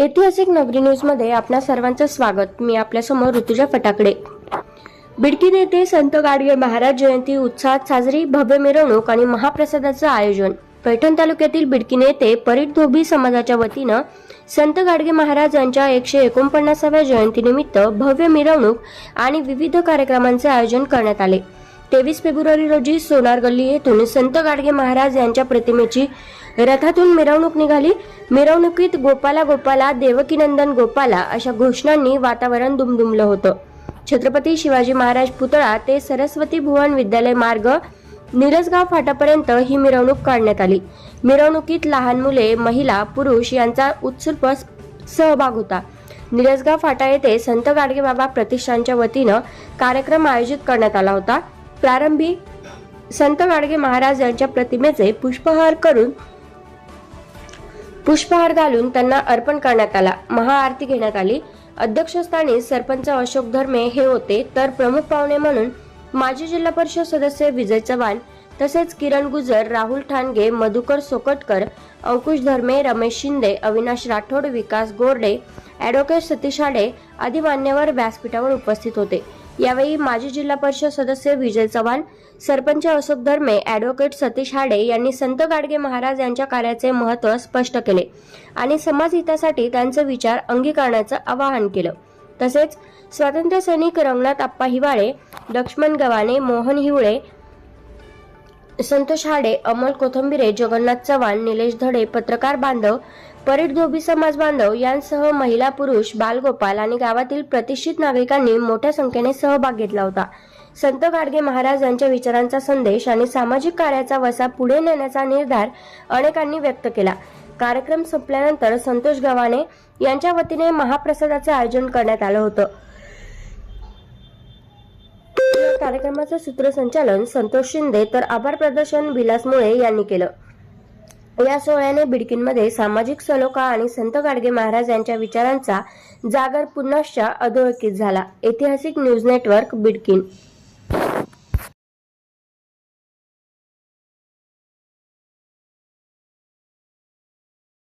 ऐतिहासिक नगरी न्यूजमध्ये आपल्या सर्वांचं स्वागत. मी आपल्यासमोर ऋतुजा फटाकडे. बिडकी नेते संत गाडगे महाराज जयंती उत्साहात साजरी भव्य मिरवणूक आणि महाप्रसादाचं आयोजन. पैठण तालुक्यातील बिडकी नेते परीट धोबी समाजाच्या वतीनं संत गाडगे महाराज यांच्या एकशे एकोणपन्नासाव्या जयंतीनिमित्त भव्य मिरवणूक आणि विविध कार्यक्रमांचे आयोजन करण्यात आले. तेवीस फेब्रुवारी रोजी सोनार गल्ली येथून संत गाडगे महाराज यांच्या प्रतिमेची रथातून मिरवणूक निघाली. मिरवणुकीत गोपाला गोपाला देवकीनंदन गोपाला अशा घोषणांनी वातावरण दुमदुमलं होतं. छत्रपती शिवाजी महाराज पुतळा ते सरस्वती भुवन विद्यालय मार्ग निरसगाव फाटापर्यंत ही मिरवणूक काढण्यात आली. मिरवणुकीत लहान मुले महिला पुरुष यांचा उत्सुक सहभाग होता. निरसगाव फाटा येथे संत गाडगेबाबा प्रतिष्ठानच्या वतीनं कार्यक्रम आयोजित करण्यात आला होता. प्रारंभी संत गाडगे महाराज यांच्या प्रतिमेचे पुष्पहार करून पुष्पहार घालून त्यांना अर्पण करण्यात आला. महाआरती घेण्यात आली. अध्यक्षस्थानी सरपंच अशोक धर्मे हे होते. तर प्रमुख पाहुणे म्हणून माजी जिल्हा परिषद सदस्य विजय चव्हाण तसेच किरण गुजर राहुल ठाणगे मधुकर सोकटकर अंकुश धर्मे रमेश शिंदे अविनाश राठोड विकास गोरडे ॲडव्होकेट सतीश हाडे आदी मान्यवर व्यासपीठावर उपस्थित होते. यावेळी माजी जिल्हा परिषद सदस्य विजय चव्हाण सरपंच अशोक धर्मे ॲडव्होकेट सतीश हाडे यांनी संत गाडगे महाराज यांच्या कार्याचे महत्त्व स्पष्ट केले आणि समाज हितासाठी त्यांचे विचार अंगीकारण्याचं आवाहन केलं. तसेच स्वातंत्र्य सैनिक रंगनाथ आप्पा हिवाळे लक्ष्मण गवाने मोहन हिवळे संतोष हाडे अमोल कोथंबिरे जगन्नाथ चव्हाण निलेश धडे पत्रकार बांधव परीट धोबी समाज बांधव यांसह महिला पुरुष बालगोपाल आणि गावातील प्रतिष्ठित नागरिकांनी मोठ्या संख्येने सहभाग घेतला होता. संत गाडगे महाराज यांच्या विचारांचा संदेश आणि सामाजिक कार्याचा वसा पुढे नेण्याचा निर्धार अनेकांनी व्यक्त केला. कार्यक्रम संपल्यानंतर संतोष गव्हाणे यांच्या वतीने महाप्रसादाचे आयोजन करण्यात आलं होतं. कार्यक्रमाचं सूत्रसंचालन संतोष शिंदे तर आभार प्रदर्शन विलास मुळे यांनी केलं. या सोहळ्याने बिडकीनमध्ये सामाजिक सलोखा आणि संत गाडगे महाराज यांच्या विचारांचा जागर पुन्हा अधोरेखित झाला. ऐतिहासिक न्यूज नेटवर्क बिडकीन.